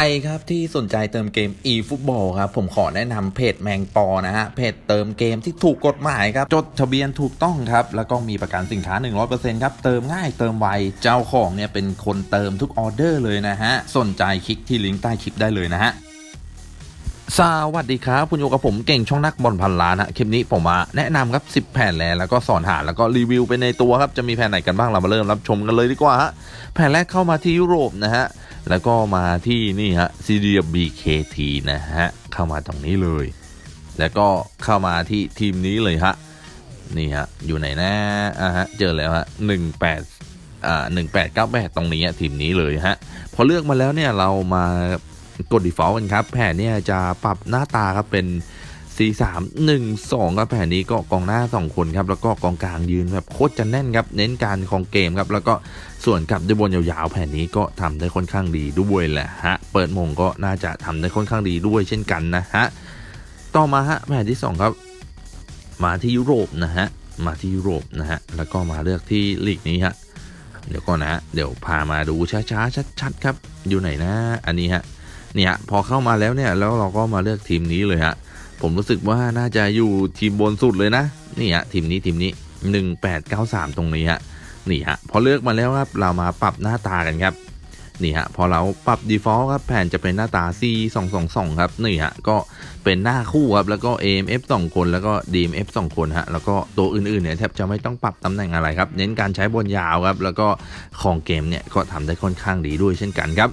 รครับที่สนใจเติมเกม eFootball ครับผมขอแนะนำเพจแมงปอนะฮะเพจเติมเกมที่ถูกกฎหมายครับจดทะเบียนถูกต้องครับแล้วก็มีประกันสินค้า 100%ครับเติมง่ายเติมไวเจ้าของเนี่ยเป็นคนเติมทุกออเดอร์เลยนะฮะสนใจคลิกที่ลิงก์ใต้คลิปได้เลยนะฮะสวัสดีครับ คุณอยู่กับผมเก่งช่องนักบอลพันล้านฮะคลิปนี้ผมมาแนะนำครับ 10 แผ่นแล้วแล้วก็สอนหาแล้วก็รีวิวไปในตัวครับ จะมีแผ่นไหนกันบ้างเรามาเริ่มรับชมกันเลยดีกว่าฮะแผ่นแรกเข้ามาที่ยุโรปนะฮะ แล้วก็มาที่นี่ฮะซีเรีย BKT นะฮะ เข้ามาตรงนี้เลย แล้วก็เข้ามาที่ทีมนี้เลยฮะ นี่ฮะ อยู่ไหนนะอ่าฮะ เจอแล้วฮะหนึ่งแปดอ่าหนึ่งแปดเก้าแปดตรงนี้อะทีมนี้เลยฮะ พอเลือกมาแล้วเนี่ยเรามากด default กันครับ แผนเนี่ยจะปรับหน้าตาครับเป็น 4 3 1 2ครับแผนนี้ก็กองหน้า 2 คนครับแล้วก็กองกลางยืนแบบโคตรจะแน่นครับเน้นการของเกมครับแล้วก็ส่วนกับด้วยบนยาวๆ แผนนี้ก็ทำได้ค่อนข้างดีด้วยแหละฮะเปิดมงก็น่าจะทำได้ค่อนข้างดีด้วยเช่นกันนะฮะต่อมาฮะแผนที่ 2 ครับ มาที่ยุโรปนะฮะมาที่ยุโรปนะฮะแล้วก็มาเลือกที่ลีกนี้ฮะเดี๋ยวก่อนนะฮะเดี๋ยวพามาดูช้าๆชัดๆครับ อยู่ไหนนะ อันนี้ฮะ เนี่ย พอเข้ามาแล้วเนี่ย แล้วเราก็มาเลือกทีมนี้เลยฮะ ผมรู้สึกว่าน่าจะอยู่ทีมบนสุดเลยนะนี่ฮะทีมนี้ทีมนี้ 1893 ตรงนี้ฮะนี่ฮะพอเลือกมาแล้วครับเรามาปรับหน้าตากันครับนี่ฮะพอเราปรับ default ครับแผ่นจะเป็นหน้าตา C 2 2 2ครับนี่ฮะก็เป็นหน้าคู่ครับแล้วก็ AMF 2 คนแล้วก็ DMF 2 คนฮะแล้วก็ตัวอื่นๆเนี่ยแทบจะไม่ต้องปรับตำแหน่งอะไรครับเน้นการใช้บนยาวครับแล้วก็ของเกมเนี่ยก็ทำได้ค่อนข้างดีด้วยเช่นกันครับ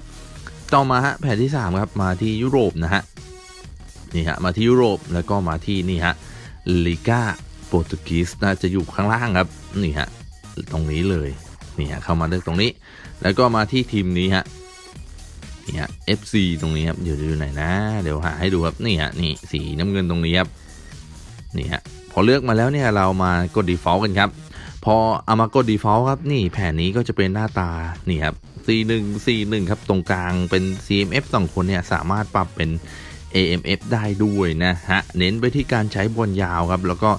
ต่อมาฮะแผนที่ 3 ครับมาที่ยุโรปนะฮะ นี่ฮะมาที่ยุโรปแล้วก็มาที่นี่ฮะลิกาโปรตุกีสน่าจะอยู่ข้างล่างครับนี่ฮะตรงนี้เลยนี่ฮะเข้ามาเลือกตรงนี้ แล้วก็มาที่ทีมนี้ฮะนี่ฮะ FC ตรงนี้ครับเดี๋ยวดูไหนอยนะ เดี๋ยวหาให้ดูครับนี่ฮะนี่สีน้ำเงินตรงนี้ครับนี่ฮะพอเลือกมาแล้วเนี่ยเรามากด default กันครับ พอเอามากด default ครับนี่แผนนี้ก็จะเป็นหน้าตานี่ครับ C1 C1 ครับตรงกลางเป็น CMF 2 คนเนี่ยสามารถปรับเป็น AMF ได้ด้วยนะฮะ เน้นไปที่การใช้บอลยาวครับ แล้วก็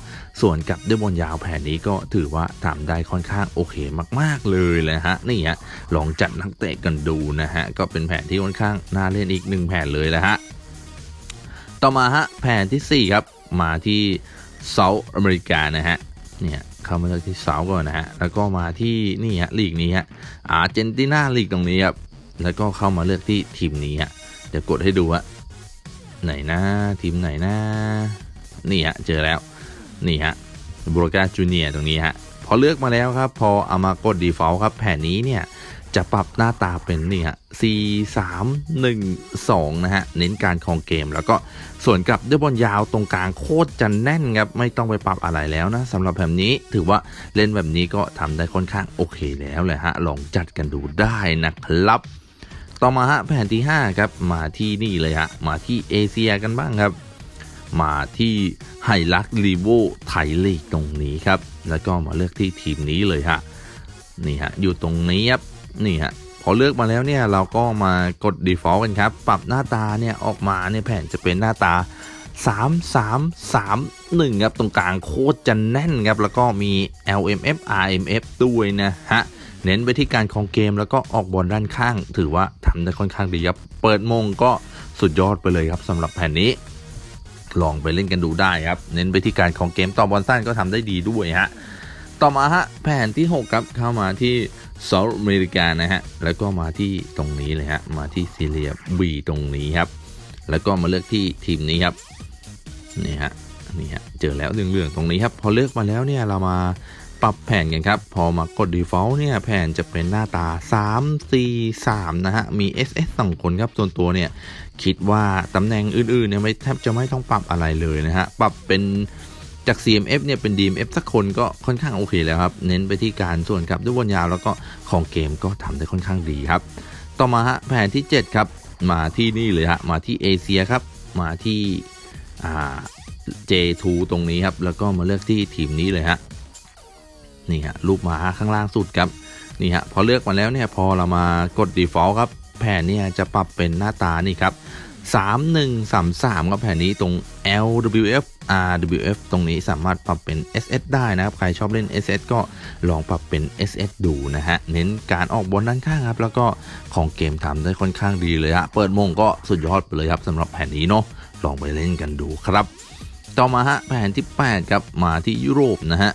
ส่วนกับด้วยบอลยาวแผนนี้ก็ถือว่าทำได้ค่อนข้างโอเคมาก ๆ เลยเลยฮะนี่ฮะลองจัดนักเตะกันดูนะฮะ ก็เป็นแผนที่ค่อนข้างน่าเล่นอีกหนึ่งแผนเลยแหละฮะ ต่อมาฮะแผนทีสี่4ครับมาที่เซาท์อเมริกานะฮะเนี่ยเข้ามาเลือกที่เซาท์ก่อนนะฮะแล้วก็มาที่นี่ฮะลีกนี้ฮะอาร์เจนตินาลีกตรงนี้ครับแล้วก็เข้ามาเลือกที่ทีมนี้ฮะเดี๋ยวกดให้ดูฮะ ไหนนะทีมไหนนะนี่ฮะเจอแล้วนี่ฮะโบรกาจูเนียตรงนี้ฮะพอเลือกมาแล้วครับ พอเอามากด default ครับ แผนนี้เนี่ยจะปรับหน้าตาเป็นนี่ฮะ C 3 1 2 นะฮะ เน้นการคองเกม แล้วก็ส่วนกลับด้วยบอลยาวตรงกลางโคตรจะแน่นครับ ไม่ต้องไปปรับอะไรแล้วนะสำหรับแบบนี้ถือว่าเล่นแบบนี้ก็ทำได้ค่อนข้างโอเคแล้วแหละฮะ ลองจัดกันดูได้นะครับ ต่อมาฮะแผนที่ 5 ครับ มาที่นี่เลยฮะ มาที่เอเชียกันบ้างครับ มาที่ไฮลักลีโวไทยลีกตรงนี้ครับ แล้วก็มาเลือกที่ทีมนี้เลยฮะ นี่ฮะ อยู่ตรงนี้ครับ นี่ฮะ พอเลือกมาแล้วเนี่ย เราก็มากด default กันครับ ปรับหน้าตาเนี่ยออกมาเนี่ยแผนจะเป็นหน้าตา 3 3 3 1 ครับ ตรงกลางโคตรจะแน่นครับ แล้วก็มี LMF RMF ด้วยนะฮะ เน้นไปที่การคองเกมแล้วก็ออกบอลด้านข้าง ถือว่าทำได้ค่อนข้างดีครับเปิดมงก็สุดยอดไปเลยครับสำหรับแผ่นนี้ ลองไปเล่นกันดูได้ครับ เน้นไปที่การของเกมต่อบอลสั้นก็ทำได้ดีด้วยฮะต่อมาฮะแผ่นที่ 6 ครับเข้ามาที่เซาท์อเมริกานะฮะแล้วก็มาที่ตรงนี้เลยฮะมาที่ซีเรียบีตรงนี้ครับ แล้วก็มาเลือกที่ทีมนี้ครับนี่ฮะนี่ฮะเจอแล้วเรื่องๆตรงนี้ครับ พอเลือกมาแล้วเนี่ยเรามา ปรับแผนกันครับ พอมากด default เนี่ยแผนจะเป็นหน้าตา 3 4 3 นะฮะ มี SS 2คนครับ ส่วนตัวเนี่ย คิดว่าตำแหน่งอื่นๆเนี่ยไม่แทบจะไม่ต้องปรับอะไรเลยนะฮะ ปรับเป็นจาก CMF เนี่ยเป็น DMF สักคนก็ค่อนข้างโอเคแล้วครับ เน้นไปที่การส่วนกลับด้วยบอลยาวแล้วก็ของเกมก็ทำได้ค่อนข้างดีครับ ต่อมาฮะแผนที่ 7 ครับ มาที่นี่เลยฮะ มาที่เอเชียครับ มาที่อ่า J2 ตรงนี้ครับ แล้วก็มาเลือกที่ทีมนี้เลยฮะ นี่ฮะรูปหมาข้างล่างสุดครับนี่ฮะพอเลือกมาแล้วเนี่ยพอเรามากด default ครับ แผ่นเนี่ยจะปรับเป็นหน้าตานี่ครับ3133ครับแผ่นนี้ตรง LWF RWF ตรงนี้สามารถปรับเป็น SS ได้นะครับ ใครชอบเล่น SS ก็ลองปรับเป็น SS ดูนะฮะ เน้นการออกบอลด้านข้างครับ แล้วก็ของเกมทำได้ค่อนข้างดีเลยฮะ เปิดมงก็สุดยอดไปเลยครับสำหรับแผ่นนี้เนาะ ลองไปเล่นกันดูครับ ต่อมาฮะแผ่นที่ 8 ครับ มาที่ยุโรปนะฮะ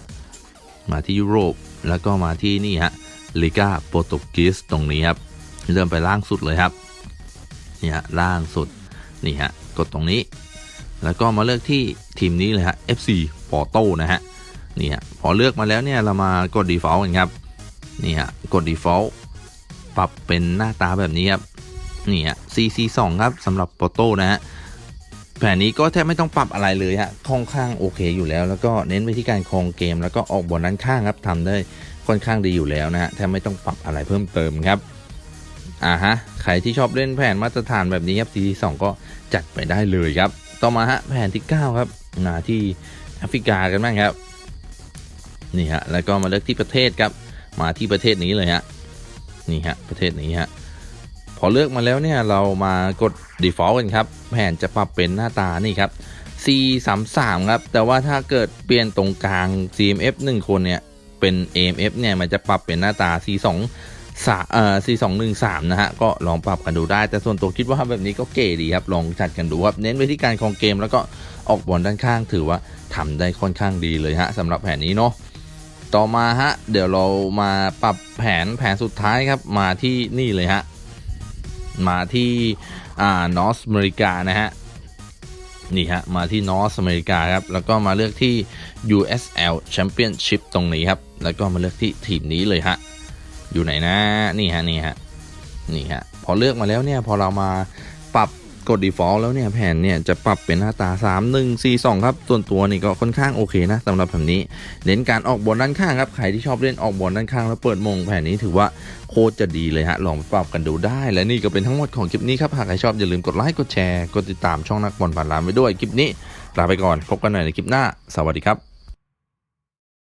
มาที่ยุโรปแล้วก็มาที่นี่ฮะลิกาโปรตุเกสตรงนี้ครับเริ่มไปล่างสุดเลยครับนี่ฮะล่างสุดนี่ฮะกดตรงนี้ แล้วก็มาเลือกที่ทีมนี้เลยฮะ FC Porto นะฮะนี่ฮะพอเลือกมาแล้วเนี่ยเรามากด default กันครับนี่ฮะกด default ปรับเป็นหน้าตาแบบนี้ครับนี่ฮะ CC2 ครับสำหรับ Porto นะฮะ แผนนี้ก็แทบไม่ต้องปรับอะไรเลยฮะค่อนข้างโอเคอยู่แล้ว แล้วก็เน้นไปที่การครองเกม แล้วก็ออกบอลด้านข้างครับทำได้ค่อนข้างดีอยู่แล้วนะฮะแทบไม่ต้องปรับอะไรเพิ่มเติมครับอ่าฮะใครที่ชอบเล่นแผนมาตรฐานแบบนี้ครับ CC2 ก็จัดไปได้เลยครับ ต่อมาฮะแผนที่ 9 ครับมาที่แอฟริกากันบ้างครับนี่ฮะแล้วก็มาเลือกที่ประเทศครับมาที่ประเทศนี้เลยฮะนี่ฮะประเทศนี้ฮะ อเลือกมาแล้วเนี่ยเรามากด default กันครับแผนจะปรับเป็นหน้าตานี่ครับ C 3 3ครับ แต่ว่าถ้าเกิดเปลี่ยนตรงกลาง CMF 1 คนเนี่ย เป็น AMF เนี่ย มันจะปรับเป็นหน้าตา C 2สาเอ่อ C 2 1 3นะฮะ ก็ลองปรับกันดูได้ แต่ส่วนตัวคิดว่าแบบนี้ก็เก๋ดีครับ ลองจัดกันดูครับ เน้นไปที่การครองเกมแล้วก็ออกบอลด้านข้างถือว่าทำได้ค่อนข้างดีเลยฮะสำหรับแผนนี้เนาะต่อมาฮะ เดี๋ยวเรามาปรับแผนแผนสุดท้ายครับ มาที่นี่เลยฮะ มาที่อ่านอสอเมริกานะฮะนี่ฮะมาที่นอสอเมริกาครับแล้วก็มาเลือกที่ USL Championship ตรงนี้ครับ แล้วก็มาเลือกที่ทีมนี้เลยฮะอยู่ไหนนะนี่ฮะนี่ฮะนี่ฮะพอเลือกมาแล้วเนี่ยพอเรามาปรับ กด default แล้วเนี่ยแผ่นเนี่ยจะปรับเป็นหน้าตา 3 1 4 2 ครับ ส่วนตัวนี่ก็ค่อนข้างโอเคนะสำหรับแผ่นนี้ เน้นการออกบอลด้านข้างครับ ใครที่ชอบเล่นออกบอลด้านข้างแล้วเปิดมงแผ่นนี้ถือว่าโคตรจะดีเลยฮะ ลองไปปรับกันดูได้ และนี่ก็เป็นทั้งหมดของคลิปนี้ครับ หากใครชอบอย่าลืมกดไลค์ กดแชร์ กดติดตามช่องนักบอลผ่านลามไปด้วย คลิปนี้ลาไปก่อน พบกันใหม่ในคลิปหน้า สวัสดีครับ